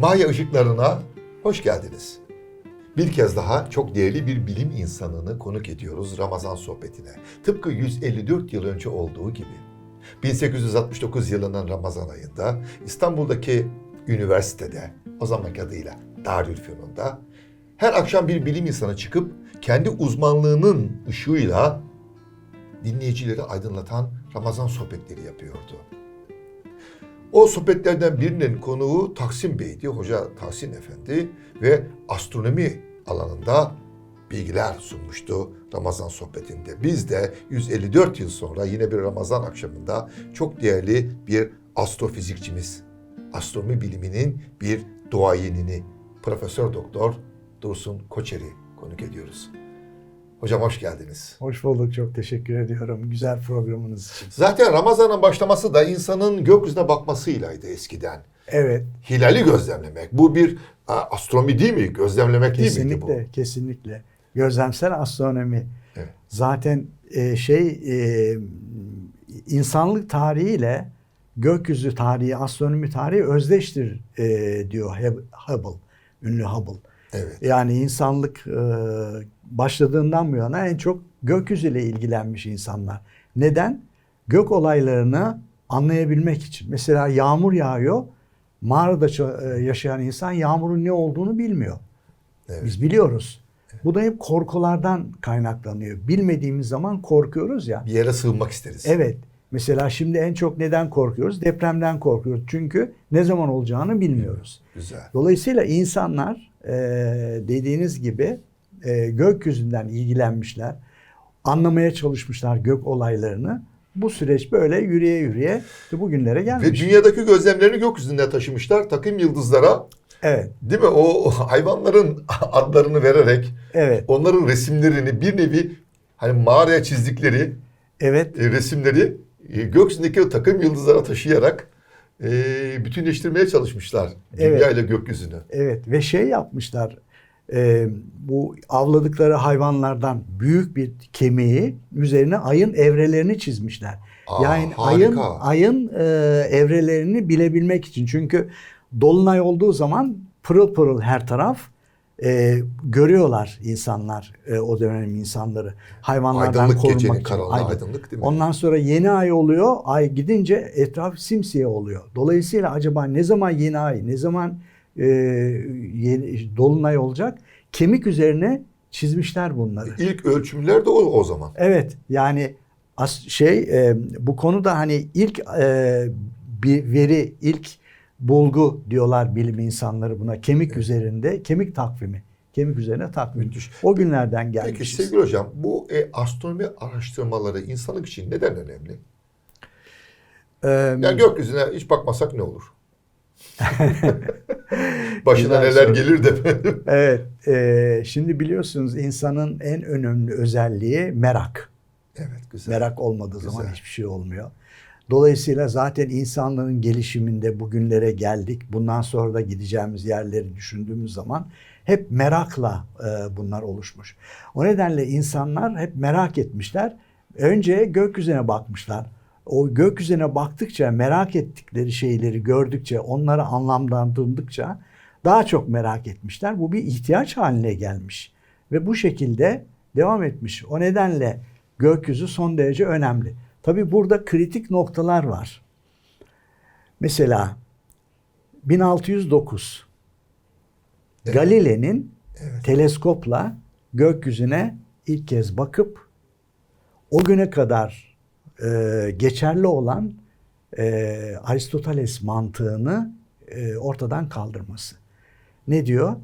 Maya ışıklarına hoş geldiniz. Bir kez daha çok değerli bir bilim insanını konuk ediyoruz Ramazan sohbetine. Tıpkı 154 yıl önce olduğu gibi. 1869 yılının Ramazan ayında İstanbul'daki üniversitede, o zamanki adıyla Darülfünun'da her akşam bir bilim insanı çıkıp kendi uzmanlığının ışığıyla dinleyicileri aydınlatan Ramazan sohbetleri yapıyordu. O sohbetlerden birinin konuğu Taksim Bey'di, Hoca Tahsin Efendi ve astronomi alanında bilgiler sunmuştu Ramazan sohbetinde. Biz de 154 yıl sonra yine bir Ramazan akşamında çok değerli bir astrofizikçimiz, astronomi biliminin bir duayenini, Profesör Doktor Dursun Koçer'i konuk ediyoruz. Hocam hoş geldiniz. Hoş bulduk. Çok teşekkür ediyorum. Güzel programınız için. Zaten Ramazan'ın başlaması da insanın gökyüzüne bakmasıylaydı eskiden. Evet. Hilali gözlemlemek. Bu bir astronomi değil mi? Gözlemlemek değil miydi bu? Kesinlikle. Kesinlikle. Gözlemsel astronomi. Evet. Zaten e, şey e, insanlık tarihiyle gökyüzü tarihi, astronomi tarihi özdeştir e, diyor Hub- Hubble. Ünlü Hubble. Evet. Yani insanlık e, başladığından bu yana en çok gökyüzüyle ilgilenmiş insanlar. Neden? Gök olaylarını anlayabilmek için. Mesela yağmur yağıyor. Mağarada e, yaşayan insan yağmurun ne olduğunu bilmiyor. Evet. Biz biliyoruz. Bu da hep korkulardan kaynaklanıyor. Bilmediğimiz zaman korkuyoruz ya. Bir yere sığınmak isteriz. Evet. Mesela şimdi en çok neden korkuyoruz? Depremden korkuyoruz. Çünkü ne zaman olacağını bilmiyoruz. Güzel. Dolayısıyla insanlar e, dediğiniz gibi e, gökyüzünden ilgilenmişler. Anlamaya çalışmışlar gök olaylarını. Bu süreç böyle yürüye yürüye bugünlere Ve gelmiş. dünyadaki gözlemlerini gökyüzünde taşımışlar. Takım yıldızlara Evet, değil mi? O hayvanların adlarını vererek evet, onların resimlerini bir nevi hani mağaraya çizdikleri evet. e, resimleri e, gökyüzündeki takım yıldızlara taşıyarak e, bütünleştirmeye çalışmışlar. Dünya Evet. ile gökyüzünü. Evet ve şey yapmışlar. E, bu avladıkları hayvanlardan büyük bir kemiği üzerine ayın evrelerini çizmişler. Aa, yani harika. ayın ayın e, evrelerini bilebilmek için. Çünkü dolunay olduğu zaman pırıl pırıl her taraf e, görüyorlar insanlar e, o dönem insanları hayvanlardan Aydınlık korunmak gecenin için. Aydın. aydınlık değil mi? Ondan sonra yeni ay oluyor. Ay gidince etraf simsiyah oluyor. Dolayısıyla acaba ne zaman yeni ay, ne zaman e, yeni, dolunay olacak? Kemik üzerine çizmişler bunları. İlk ölçümler de o, o zaman. Evet yani as, şey e, bu konuda hani ilk e, bir veri, ilk bulgu diyorlar bilim insanları buna. Kemik üzerinde, kemik takvimi. Kemik üzerine takvim. Müthiş. O günlerden Peki gelmişiz. sevgili hocam bu e, astronomi araştırmaları insanlık için neden önemli? Ee, Yani gökyüzüne hiç bakmasak ne olur? Başına neler soru. gelir de. Evet, e, şimdi biliyorsunuz insanın en önemli özelliği merak. Evet güzel. Merak olmadığı zaman Güzel. hiçbir şey olmuyor. Dolayısıyla zaten insanlığın gelişiminde bugünlere geldik. Bundan sonra da gideceğimiz yerleri düşündüğümüz zaman hep merakla e, bunlar oluşmuş. O nedenle insanlar hep merak etmişler. Önce gökyüzüne bakmışlar. O gökyüzüne baktıkça, merak ettikleri şeyleri gördükçe, onları anlamlandırdıkça daha çok merak etmişler. Bu bir ihtiyaç haline gelmiş. Ve bu şekilde devam etmiş. O nedenle gökyüzü son derece önemli. Tabi burada kritik noktalar var. Mesela 1609 Evet. Galile'nin Evet. teleskopla gökyüzüne ilk kez bakıp o güne kadar e, geçerli olan e, Aristoteles mantığını e, ortadan kaldırması. Ne diyor?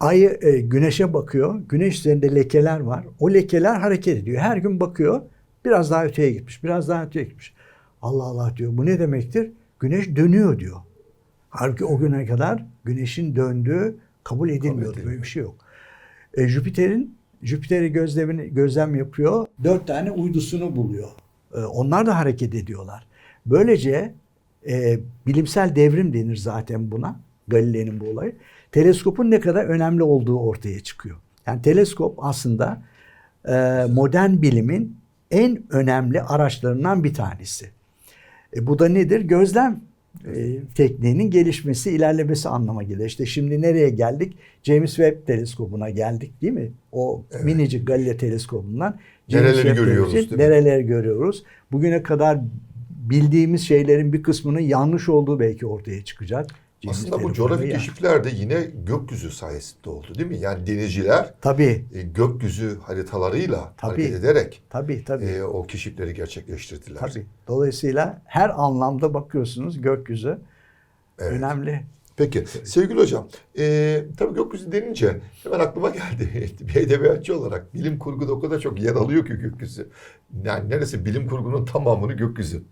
Ayı e, güneşe bakıyor. Güneş üzerinde lekeler var. O lekeler hareket ediyor. Her gün bakıyor. Biraz daha öteye gitmiş. Biraz daha öteye gitmiş. Allah Allah diyor. Bu ne demektir? Güneş dönüyor diyor. Halbuki o güne kadar güneşin döndüğü kabul edilmiyordu. Böyle bir şey yok. E, Jüpiter'in Jüpiter'i gözlemini, gözlem yapıyor. Dört tane uydusunu buluyor. E, onlar da hareket ediyorlar. Böylece e, bilimsel devrim denir zaten buna. Galile'nin bu olayı. Teleskopun ne kadar önemli olduğu ortaya çıkıyor. Yani teleskop aslında e, modern bilimin en önemli araçlarından bir tanesi. E, bu da nedir? Gözlem e, tekniğinin gelişmesi, ilerlemesi anlama geliyor. İşte şimdi nereye geldik? James Webb teleskobuna geldik değil mi? O Evet. minicik Galileo teleskobundan Nereleri görüyoruz, teleskop- değil mi? Nereleri görüyoruz? Bugüne kadar bildiğimiz şeylerin bir kısmının yanlış olduğu belki ortaya çıkacak. Aslında bu coğrafi yani. keşifler de yine gökyüzü sayesinde oldu değil mi? Yani denizciler Tabii, e, gökyüzü haritalarıyla Tabii. hareket ederek tabii, tabii. e, o keşifleri gerçekleştirdiler. tabii. Dolayısıyla her anlamda bakıyorsunuz gökyüzü Evet. önemli. Peki sevgili hocam, e, tabii gökyüzü denince hemen aklıma geldi. bir edebiyatçı olarak bilim kurguda o kadar çok yer alıyor ki gökyüzü. Yani neresi bilim kurgunun tamamını gökyüzü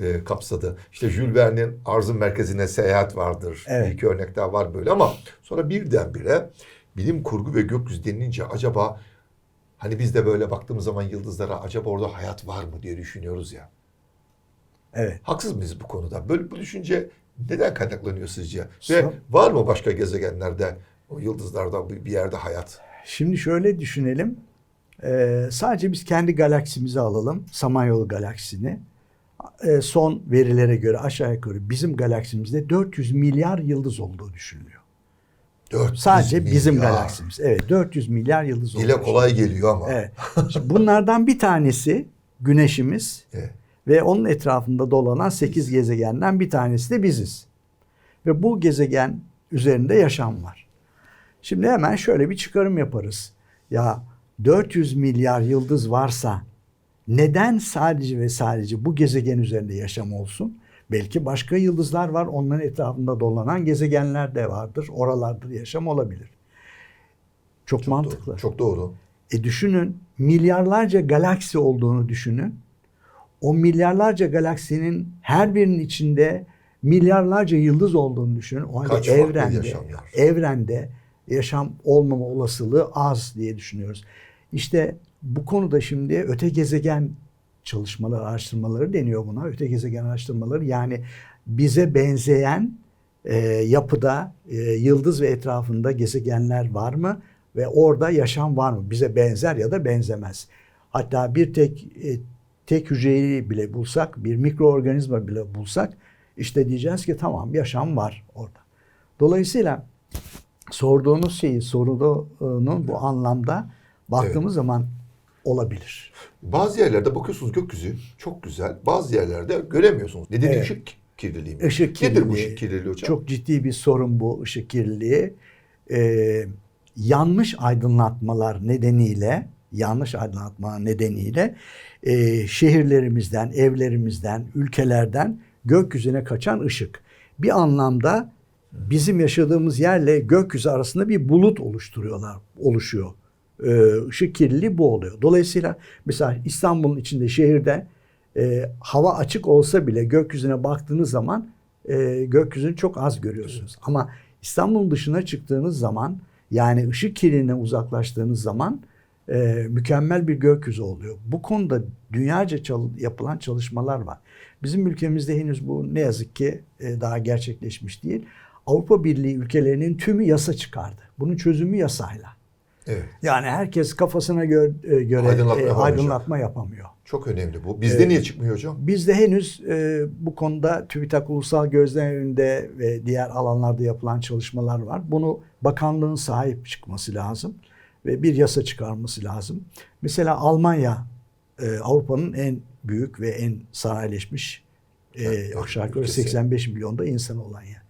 e, kapsadı. İşte Jules Verne'in Arzın Merkezine Seyahat vardır. Evet. Bir iki örnek daha var böyle ama sonra birdenbire bilim kurgu ve gökyüzü denilince acaba hani biz de böyle baktığımız zaman yıldızlara acaba orada hayat var mı diye düşünüyoruz ya. Evet. Haksız mıyız bu konuda? Böyle bu düşünce neden kaynaklanıyor sizce? Ve Son- var mı başka gezegenlerde, o yıldızlarda bir yerde hayat? Şimdi şöyle düşünelim. Ee, sadece biz kendi galaksimizi alalım. Samanyolu galaksisini. Ee, son verilere göre aşağı yukarı bizim galaksimizde 400 milyar yıldız olduğu düşünülüyor. 400 Sadece bizim milyar. galaksimiz. Evet 400 milyar yıldız olduğu Dile kolay geliyor ama. Evet. Şimdi bunlardan bir tanesi Güneşimiz Evet. ve onun etrafında dolanan 8 gezegenden bir tanesi de biziz. Ve bu gezegen üzerinde yaşam var. Şimdi hemen şöyle bir çıkarım yaparız. Ya 400 milyar yıldız varsa neden sadece ve sadece bu gezegen üzerinde yaşam olsun? Belki başka yıldızlar var. Onların etrafında dolanan gezegenler de vardır. Oralarda da yaşam olabilir. Çok, Çok mantıklı. Doğru, çok doğru. E düşünün milyarlarca galaksi olduğunu düşünün. O milyarlarca galaksinin her birinin içinde milyarlarca yıldız olduğunu düşünün. O halde Kaç evrende, yaşamlar? evrende yaşam olmama olasılığı az diye düşünüyoruz. İşte bu konuda şimdi öte gezegen çalışmaları, araştırmaları deniyor buna. Öte gezegen araştırmaları yani bize benzeyen e, yapıda e, yıldız ve etrafında gezegenler var mı ve orada yaşam var mı? Bize benzer ya da benzemez. Hatta bir tek e, tek hücreyi bile bulsak, bir mikroorganizma bile bulsak işte diyeceğiz ki tamam yaşam var orada. Dolayısıyla sorduğunuz şeyi sorunun bu anlamda baktığımız zaman olabilir. Bazı yerlerde bakıyorsunuz gökyüzü çok güzel. Bazı yerlerde göremiyorsunuz. Nedeni Evet. ışık kirliliği mi? Işık Nedir bu kirliliği. ışık kirliliği hocam? Çok ciddi bir sorun bu ışık kirliliği. Ee, yanlış aydınlatmalar nedeniyle, yanlış aydınlatma nedeniyle e, şehirlerimizden, evlerimizden, ülkelerden gökyüzüne kaçan ışık. Bir anlamda bizim yaşadığımız yerle gökyüzü arasında bir bulut oluşturuyorlar, oluşuyor. Ee, ışık kirliliği bu oluyor. Dolayısıyla mesela İstanbul'un içinde şehirde e, hava açık olsa bile gökyüzüne baktığınız zaman e, gökyüzünü çok az görüyorsunuz. Ama İstanbul'un dışına çıktığınız zaman yani ışık kirliliğine uzaklaştığınız zaman e, mükemmel bir gökyüzü oluyor. Bu konuda dünyaca çal- yapılan çalışmalar var. Bizim ülkemizde henüz bu ne yazık ki e, daha gerçekleşmiş değil. Avrupa Birliği ülkelerinin tümü yasa çıkardı. Bunun çözümü yasayla. Evet. Yani herkes kafasına gö- e, göre Aydınlatma e, aydınlatma yapamıyor. Çok önemli bu. Bizde niye çıkmıyor hocam? Bizde henüz e, bu konuda TÜBİTAK Ulusal Gözlem Evi'nde ve diğer alanlarda yapılan çalışmalar var. Bunu bakanlığın sahip çıkması lazım ve bir yasa çıkarması lazım. Mesela Almanya e, Avrupa'nın en büyük ve en sanayileşmiş e, Evet, aşağı yukarı ülkesi. 85 milyonda insan olan yer.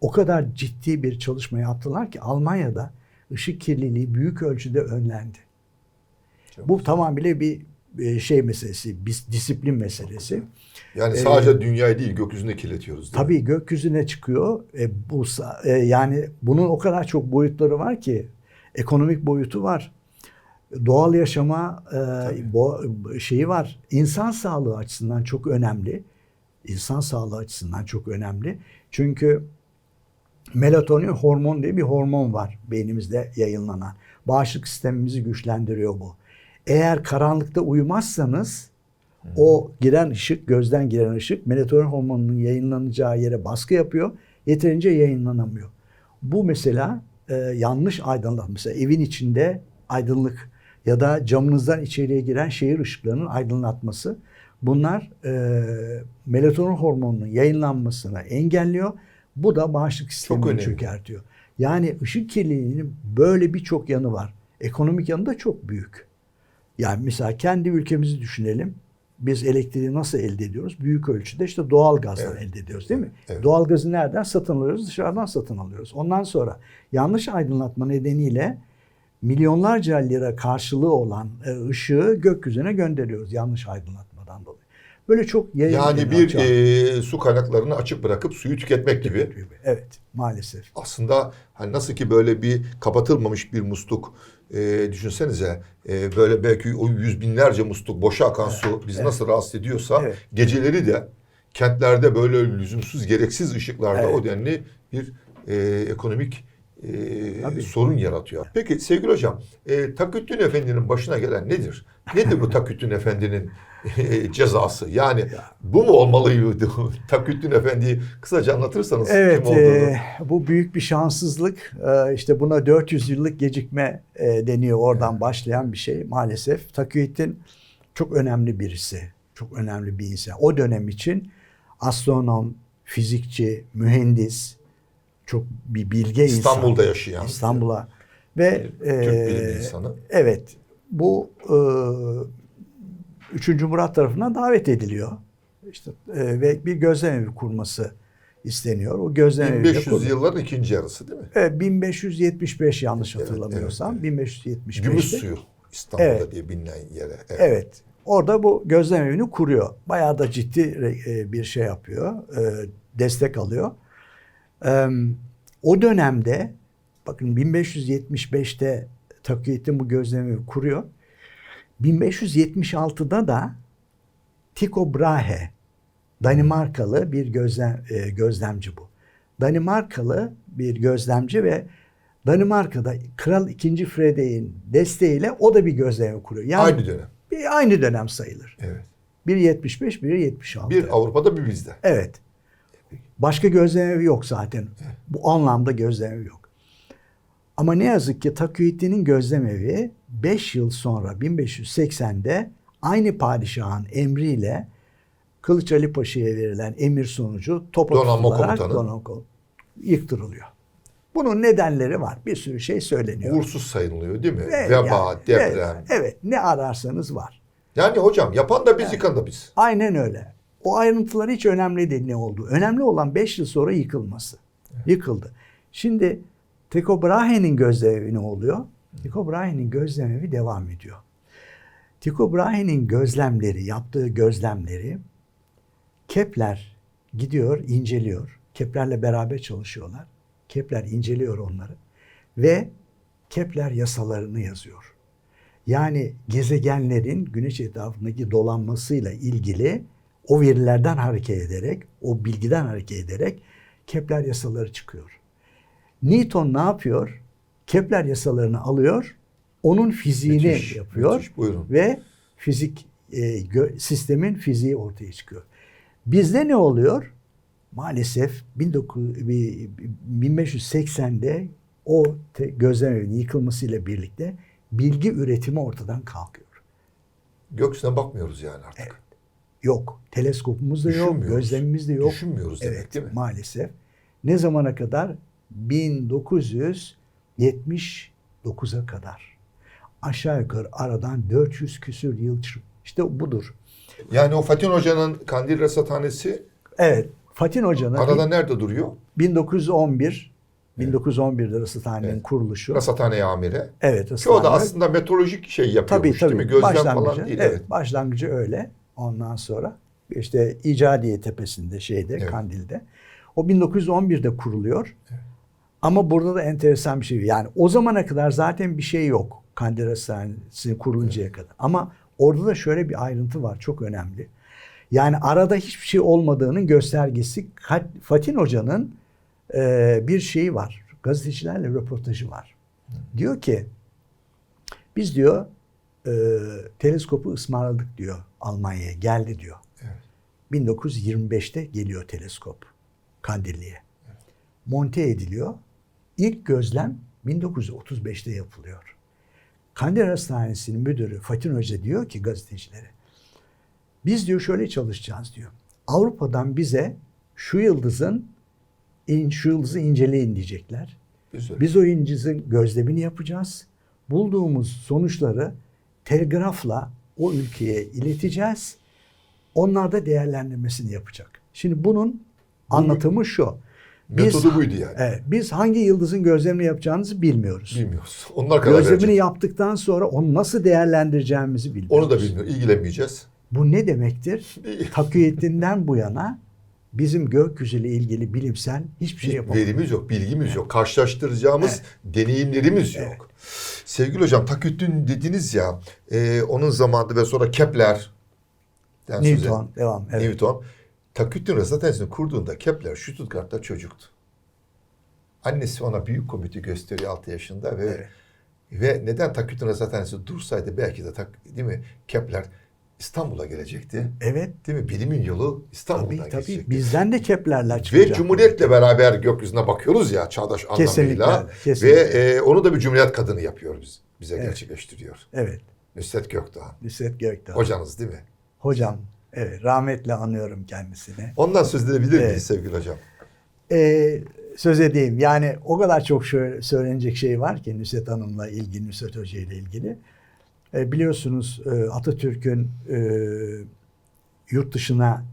O kadar ciddi bir çalışma yaptılar ki Almanya'da ışık kirliliği büyük ölçüde önlendi. Çok Bu tamamıyla bir e, şey meselesi, bir disiplin meselesi. Yani Ee, sadece dünyayı değil gökyüzünü de kirletiyoruz değil mi? Tabii gökyüzüne çıkıyor. E, bu e, yani bunun o kadar çok boyutları var ki ekonomik boyutu var. Doğal yaşama e, bo, şeyi var. İnsan sağlığı açısından çok önemli. İnsan sağlığı açısından çok önemli. Çünkü melatonin hormon diye bir hormon var beynimizde yayınlanan. Bağışıklık sistemimizi güçlendiriyor bu. Eğer karanlıkta uyumazsanız o giren ışık, gözden giren ışık melatonin hormonunun yayınlanacağı yere baskı yapıyor. Yeterince yayınlanamıyor. Bu mesela e, yanlış aydınlatma. Mesela evin içinde aydınlık ya da camınızdan içeriye giren şehir ışıklarının aydınlatması. Bunlar e, melatonin hormonunun yayınlanmasını engelliyor. Bu da bağışıklık sistemini çökertiyor. Yani ışık kirliliğinin böyle birçok yanı var. Ekonomik yanı da çok büyük. Yani mesela kendi ülkemizi düşünelim. Biz elektriği nasıl elde ediyoruz? Büyük ölçüde işte doğal gazdan Evet. elde ediyoruz değil mi? Evet. Doğal gazı nereden satın alıyoruz? Dışarıdan satın alıyoruz. Ondan sonra yanlış aydınlatma nedeniyle milyonlarca lira karşılığı olan e, ışığı gökyüzüne gönderiyoruz yanlış aydınlatmadan dolayı. Böyle çok Yani bir e, su kaynaklarını açık bırakıp suyu tüketmek gibi. Evet maalesef. Aslında hani nasıl ki böyle bir kapatılmamış bir musluk e, düşünsenize e, böyle belki o yüz binlerce musluk boşa akan su bizi nasıl rahatsız ediyorsa Evet. geceleri de kentlerde böyle lüzumsuz gereksiz ışıklarda Evet. o denli bir e, ekonomik e, Tabii. sorun yaratıyor. Peki sevgili hocam e, Taküttün Efendi'nin başına gelen nedir? Nedir bu Taküttün Efendi'nin cezası? Yani bu mu olmalıydı? Taküttün Efendi'yi kısaca anlatırsanız Evet, kim olduğunu. e, bu büyük bir şanssızlık. E, işte buna 400 yıllık gecikme e, deniyor. Oradan başlayan bir şey maalesef. Takiyettin çok önemli birisi. Çok önemli bir insan. O dönem için astronom, fizikçi, mühendis, çok bir bilge insan. İstanbul'da yaşayan. İstanbul'a ve Türk e, bilim insanı. Evet. Bu e, 3. Murat tarafından davet ediliyor. İşte e, ve bir gözlemevi kurması isteniyor. O gözlemevi de 1500 kurdu. yılların ikinci yarısı değil mi? Evet, 1575 yanlış Evet, hatırlamıyorsam. evet, 1575'te. Gümüş suyu İstanbul'da Evet. diye bilinen yere. Evet. Evet. Orada bu gözlemevini kuruyor. Bayağı da ciddi e, bir şey yapıyor. e, Destek alıyor. E, O dönemde bakın 1575'te Takiyettin bu gözlemevi kuruyor. 1576'da da Tycho Brahe Danimarkalı bir gözlem, e, gözlemci bu. Danimarkalı bir gözlemci ve Danimarka'da Kral II. Frederick'in desteğiyle o da bir gözlemi kuruyor. Yani Aynı dönem. bir aynı dönem sayılır. Evet. Biri 75, biri 76. Bir Avrupa'da bir bizde. Evet. Başka gözlemevi yok zaten. Bu anlamda gözlemevi yok. Ama ne yazık ki Takiyettin'in gözlemevi 5 yıl sonra 1580'de aynı padişahın emriyle Kılıç Ali Paşa'ya verilen emir sonucu topa Donanma tutularak donanma yıktırılıyor. Bunun nedenleri var. Bir sürü şey söyleniyor. Uğursuz sayılıyor değil mi? Evet, Veba, yani, deprem. Evet, evet, ne ararsanız var. Yani hocam yapan da biz yıkan da biz. Aynen öyle. O ayrıntılar hiç önemli değil ne olduğu. Önemli olan 5 yıl sonra yıkılması. Yıkıldı. Şimdi Tycho Brahe'nin gözlemevi ne oluyor? Tycho Brahe'nin gözlemevi devam ediyor. Tycho Brahe'nin gözlemleri, yaptığı gözlemleri Kepler gidiyor, inceliyor. Kepler'le beraber çalışıyorlar. Kepler inceliyor onları ve Kepler yasalarını yazıyor. Yani gezegenlerin güneş etrafındaki dolanmasıyla ilgili o verilerden hareket ederek, o bilgiden hareket ederek Kepler yasaları çıkıyor. Newton ne yapıyor? Kepler yasalarını alıyor, onun fiziğini Müthiş, yapıyor müthiş. Buyurun. ve fizik e, gö- sistemin fiziği ortaya çıkıyor. Bizde ne oluyor? Maalesef 19 bir- 1580'de o te- gözlemevinin yıkılmasıyla birlikte bilgi üretimi ortadan kalkıyor. Gökyüzüne bakmıyoruz yani artık. Yok. Teleskopumuz da yok, gözlemimiz de yok. Düşünmüyoruz demek Evet, değil mi? maalesef. Ne zamana kadar? 1979'a kadar. Aşağı yukarı aradan 400 küsür yıl. İşte budur. Yani o Fatih Hoca'nın Kandil Rasathanesi Evet. Fatin Hoca'nın arada nerede duruyor? 1911 1911'de Rasathane'nin Evet. çoğu Rasathane amire. Evet. Ki o da aslında meteorolojik şey tabii yapıyormuş tabii. değil mi? Gözlem başlangıcı, falan değil. Evet, Evet. başlangıcı öyle. Ondan sonra işte İcadiye Tepesi'nde şeyde Evet. Kandil'de. O 1911'de kuruluyor. Ama burada da enteresan bir şey. Yani o zamana kadar zaten bir şey yok. Kandil Hastanesi kuruluncaya kadar. Ama orada da şöyle bir ayrıntı var. Çok önemli. Yani arada hiçbir şey olmadığının göstergesi Fatin Hoca'nın e, bir şeyi var. Gazetecilerle röportajı var. Diyor ki biz diyor e, teleskopu ısmarladık diyor Almanya'ya. Geldi diyor. 1925'te geliyor teleskop Kandilli'ye. Monte ediliyor. İlk gözlem 1935'te yapılıyor. Kandil Hastanesi'nin müdürü Fatin Hoca diyor ki gazetecilere Biz diyor şöyle çalışacağız diyor. Avrupa'dan bize şu yıldızın in, şu yıldızı inceleyin diyecekler. Güzel. Biz o yıldızın gözlemini yapacağız. Bulduğumuz sonuçları telgrafla o ülkeye ileteceğiz. Onlar da değerlendirmesini yapacak. Şimdi bunun anlatımı şu. Metodu buydu yani. Evet, biz hangi yıldızın gözlemini yapacağınızı bilmiyoruz. Bilmiyoruz. Onlar karar Gözlemini verecek. yaptıktan sonra onu nasıl değerlendireceğimizi bilmiyoruz. Onu da bilmiyoruz. İlgilenmeyeceğiz. Bu ne demektir? Taküyetinden bu yana bizim gökyüzüyle ilgili bilimsel hiçbir şey yapamadık. verimiz yok, bilgimiz yok. Karşılaştıracağımız deneyimlerimiz yok. Sevgili hocam Taküttün dediniz ya, e, onun zamanında ve sonra Kepler, söz Newton, devam. Evet. Newton, Taküttün Rasatensini kurduğunda Kepler Stuttgart'ta çocuktu. Annesi ona büyük komiti gösteriyor 6 yaşında ve Evet. ve neden Taküttün Rasatensini dursaydı belki de tak, değil mi Kepler İstanbul'a gelecekti. Evet. Değil mi? Bilimin yolu İstanbul'dan Tabii tabii. geçecekti. Bizden de keplerler çıkacak. Ve Cumhuriyet'le beraber gökyüzüne bakıyoruz ya çağdaş Kesinlikle anlamıyla. kesinlikle. Ve e, onu da bir Cumhuriyet kadını yapıyor biz, bize Evet. gerçekleştiriyor. Evet. Nusret Gökdoğan. Nusret Gökdağ. Hocanız değil mi? Hocam. Evet. Rahmetle anıyorum kendisini. Ondan söz edebilir miyiz Evet. sevgili hocam? Ee, söz edeyim. Yani o kadar çok şöyle söylenecek şey var ki Nusret Hanım'la ilgili, Nusret Hoca ile ilgili. Ee, biliyorsunuz e, Atatürk'ün e, yurt dışına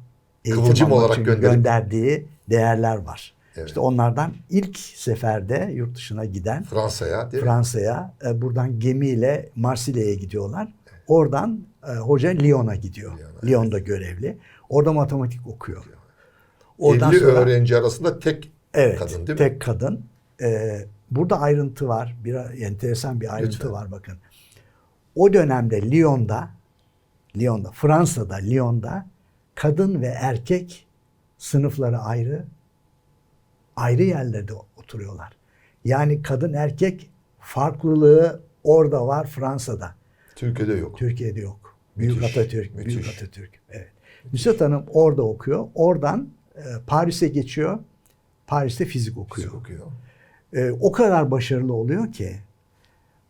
eğitim olarak gönderip- gönderdiği değerler var. Evet. İşte onlardan ilk seferde yurt dışına giden Fransa'ya? Fransa'ya e, buradan gemiyle Marsilya'ya gidiyorlar. Oradan e, hoca Lyon'a gidiyor. Lyon'a, Lyon'da görevli. Orada matematik okuyor. Oradan 50 sonra öğrenci arasında tek evet, kadın değil mi? tek kadın. E, burada ayrıntı var. Bir enteresan bir ayrıntı Lütfen. var bakın. O dönemde Lyon'da Lyon'da Fransa'da Lyon'da kadın ve erkek sınıfları ayrı ayrı yerlerde oturuyorlar. Yani kadın erkek farklılığı orada var Fransa'da. Türkiye'de yok. Türkiye'de yok. Büyük Müthiş, Atatürk, Büyük müthiş. Atatürk. Evet. Nusret Hanım orada okuyor. Oradan e, Paris'e geçiyor. Paris'te fizik okuyor. Fizik okuyor. E, o kadar başarılı oluyor ki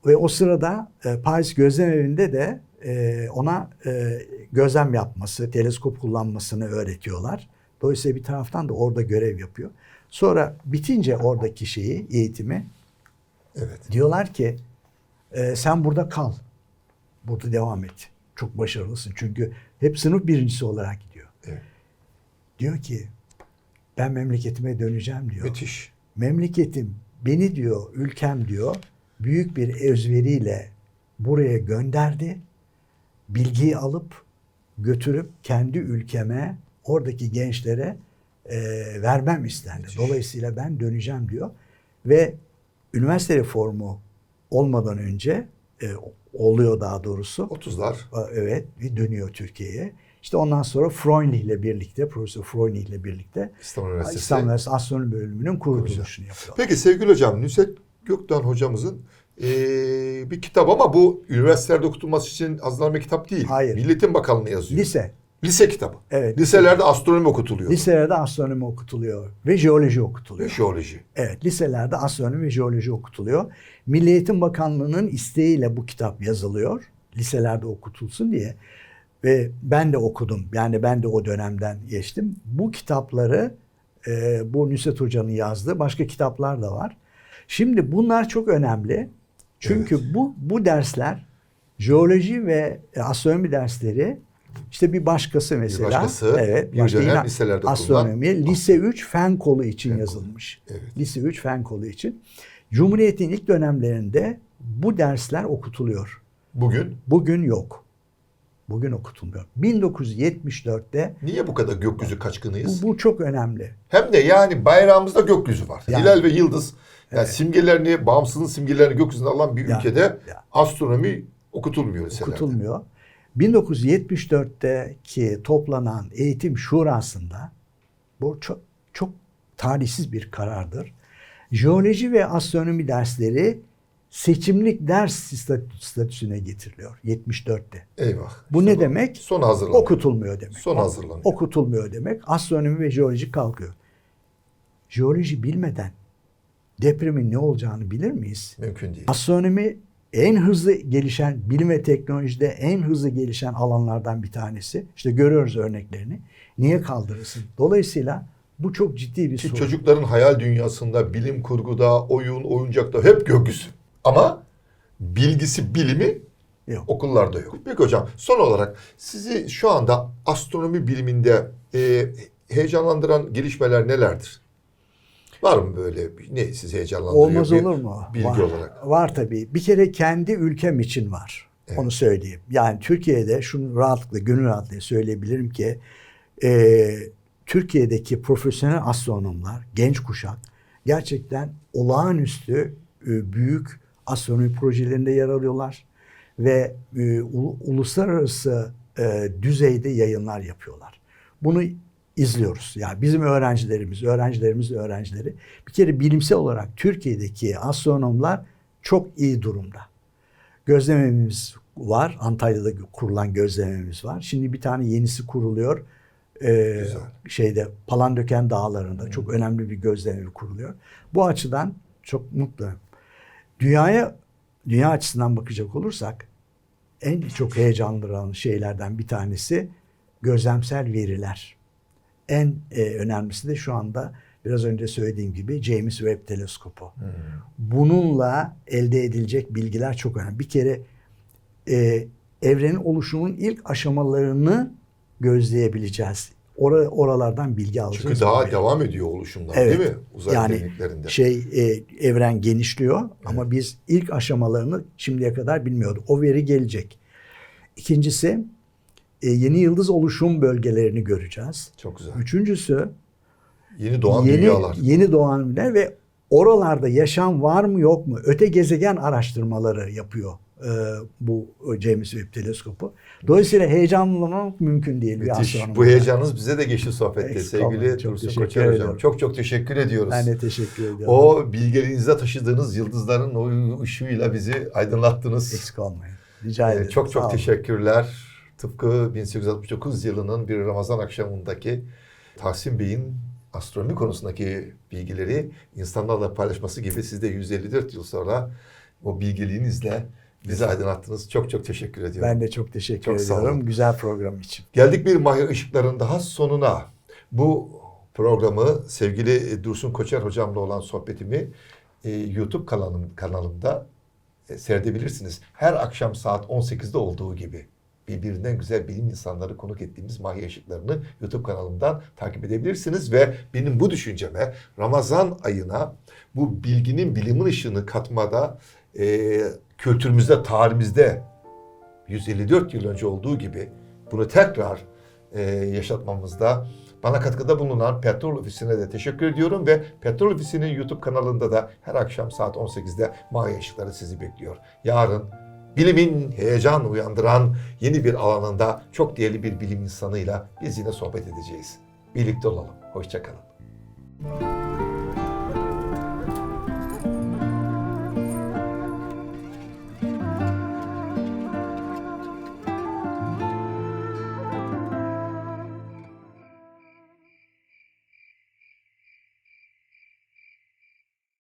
ve o sırada e, Paris Gözlem Evi'nde de e, ona e, gözlem yapması, teleskop kullanmasını öğretiyorlar. Dolayısıyla bir taraftan da orada görev yapıyor. Sonra bitince oradaki şeyi, eğitimi Evet. diyorlar ki e, sen burada kal. Burada devam et. Çok başarılısın. Çünkü hep sınıf birincisi olarak gidiyor. evet. Diyor ki ben memleketime döneceğim diyor. Müthiş. Memleketim beni diyor, ülkem diyor büyük bir özveriyle buraya gönderdi. Bilgiyi alıp götürüp kendi ülkeme, oradaki gençlere e, vermem istendi. Müthiş. Dolayısıyla ben döneceğim diyor. Ve üniversite reformu olmadan önce e, oluyor daha doğrusu. 30'lar. E, Evet, bir dönüyor Türkiye'ye. İşte ondan sonra Freundlich ile birlikte, Profesör Freundlich ile birlikte İstanbul Üniversitesi. İstanbul Üniversitesi Astronomi Bölümünün kuruluşunu yapıyor. Peki sevgili hocam Nusret Gökdoğan hocamızın eee, bir kitap ama bu üniversitelerde okutulması için hazırlanan bir kitap değil. Hayır. Milletin Bakanlığı yazıyor. Lise. Lise kitabı. Evet. Liselerde astronomi okutuluyor. Liselerde astronomi okutuluyor ve jeoloji Ve okutuluyor. jeoloji. Evet, liselerde astronomi ve jeoloji okutuluyor. Milli Eğitim Bakanlığı'nın isteğiyle bu kitap yazılıyor. Liselerde okutulsun diye. Ve ben de okudum. Yani ben de o dönemden geçtim. Bu kitapları e, bu Nusret Hoca'nın yazdığı başka kitaplar da var. Şimdi bunlar çok önemli. Çünkü bu bu dersler jeoloji ve e, astronomi dersleri işte bir başkası mesela. başkası, evet, bir başka dönem liselerde astronomi lise 3 fen kolu için Fen kolu. yazılmış. Evet. Lise 3 fen kolu için. Cumhuriyet'in ilk dönemlerinde bu dersler okutuluyor. Bugün Bugün yok. Bugün okutulmuyor. 1974'te niye bu kadar gökyüzü kaçkınıyız? bu, bu çok önemli. Hem de yani bayrağımızda gökyüzü var. Yani- Hilal ve yıldız. Yani Evet. simgelerini, bağımsızlığın simgelerini gökyüzünde alan bir ülkede ya. astronomi okutulmuyor okutulmuyor. 1974'teki toplanan eğitim şurasında bu çok çok talihsiz bir karardır. Jeoloji ve astronomi dersleri seçimlik ders statü- statüsüne getiriliyor 74'te. Eyvah. Bu ne demek? Son hazırlanıyor. Okutulmuyor demek. Son hazırlanıyor. Okutulmuyor demek. Astronomi ve jeoloji kalkıyor. Jeoloji bilmeden depremin ne olacağını bilir miyiz? Mümkün değil. Astronomi en hızlı gelişen bilim ve teknolojide en hızlı gelişen alanlardan bir tanesi. İşte görüyoruz örneklerini. Niye kaldırırsın? Dolayısıyla bu çok ciddi bir Ki sorun. çocukların hayal dünyasında, bilim kurguda, oyun, oyuncakta hep gökyüzü. Ama bilgisi, bilimi Yok. okullarda yok. Peki hocam son olarak sizi şu anda astronomi biliminde e, heyecanlandıran gelişmeler nelerdir? Var mı böyle bir- ne sizi heyecanlandırıyor? Olmaz bir olur mu? Bilgi var, olarak. Var tabii. Bir kere kendi ülkem için var. Evet. Onu söyleyeyim. Yani Türkiye'de şunu rahatlıkla, gönül rahatlığıyla söyleyebilirim ki e, Türkiye'deki profesyonel astronomlar, genç kuşak gerçekten olağanüstü e, büyük astronomi projelerinde yer alıyorlar ve e, ulu- uluslararası e, düzeyde yayınlar yapıyorlar. Bunu izliyoruz. Yani bizim öğrencilerimiz, öğrencilerimiz öğrencileri bir kere bilimsel olarak Türkiye'deki astronomlar çok iyi durumda. Gözlememiz var. Antalya'da kurulan gözlememiz var. Şimdi bir tane yenisi kuruluyor. Ee, Güzel. şeyde Palandöken Dağları'nda çok önemli bir gözlemevi kuruluyor. Bu açıdan çok mutluyum. Dünyaya dünya açısından bakacak olursak en çok heyecanlandıran şeylerden bir tanesi gözlemsel veriler. En e, önemlisi de şu anda biraz önce söylediğim gibi James Webb Teleskopu. Bununla elde edilecek bilgiler çok önemli. Bir kere e, evrenin oluşumunun ilk aşamalarını gözleyebileceğiz. Ora, oralardan bilgi alacağız. Çünkü daha devam ediyor oluşumlar Evet. değil mi? Uzay Yani tekniklerinde. şey e, evren genişliyor ama biz ilk aşamalarını şimdiye kadar bilmiyorduk. O veri gelecek. İkincisi e, yeni yıldız oluşum bölgelerini göreceğiz. Çok güzel. Üçüncüsü Yeni doğan yeni dünyalar. yeni doğan bile ve oralarda yaşam var mı yok mu? Öte gezegen araştırmaları yapıyor e, bu James Webb teleskopu. Dolayısıyla heyecanlanmak mümkün değil bir Müthiş. astronom Bu heyecanınız bize de geçti sohbette Eksik sevgili. Çok Dursun Koçer hocam. Çok çok teşekkür ediyoruz. Ben de teşekkür ediyorum. O bilgelerinizde taşıdığınız yıldızların o ışığıyla bizi aydınlattınız. Eksik olmayın. Rica Ee, ederim. çok Sağ çok olun. teşekkürler. Tıpkı 1869 yılının bir Ramazan akşamındaki Tahsin Bey'in astronomi konusundaki bilgileri insanlarla paylaşması gibi siz de 154 yıl sonra o bilgeliğinizle bizi aydınlattınız. Çok çok teşekkür ediyorum. Ben de çok teşekkür Çok ediyorum. Güzel program için. Geldik bir Mahir Işıkların daha sonuna. Bu programı sevgili Dursun Koçer hocamla olan sohbetimi e, YouTube kanalım, kanalımda e, seyredebilirsiniz. Her akşam saat 18'de olduğu gibi birbirinden güzel bilim insanları konuk ettiğimiz Mahir Işıklarını YouTube kanalımdan takip edebilirsiniz ve benim bu düşünceme Ramazan ayına bu bilginin bilimin ışığını katmada e, kültürümüzde, tarihimizde 154 yıl önce olduğu gibi bunu tekrar e, yaşatmamızda bana katkıda bulunan Petrol Ofisi'ne de teşekkür ediyorum ve Petrol Ofisi'nin YouTube kanalında da her akşam saat 18'de Maya Işıkları sizi bekliyor. Yarın bilimin heyecan uyandıran yeni bir alanında çok değerli bir bilim insanıyla biz yine sohbet edeceğiz. Birlikte olalım. Hoşçakalın.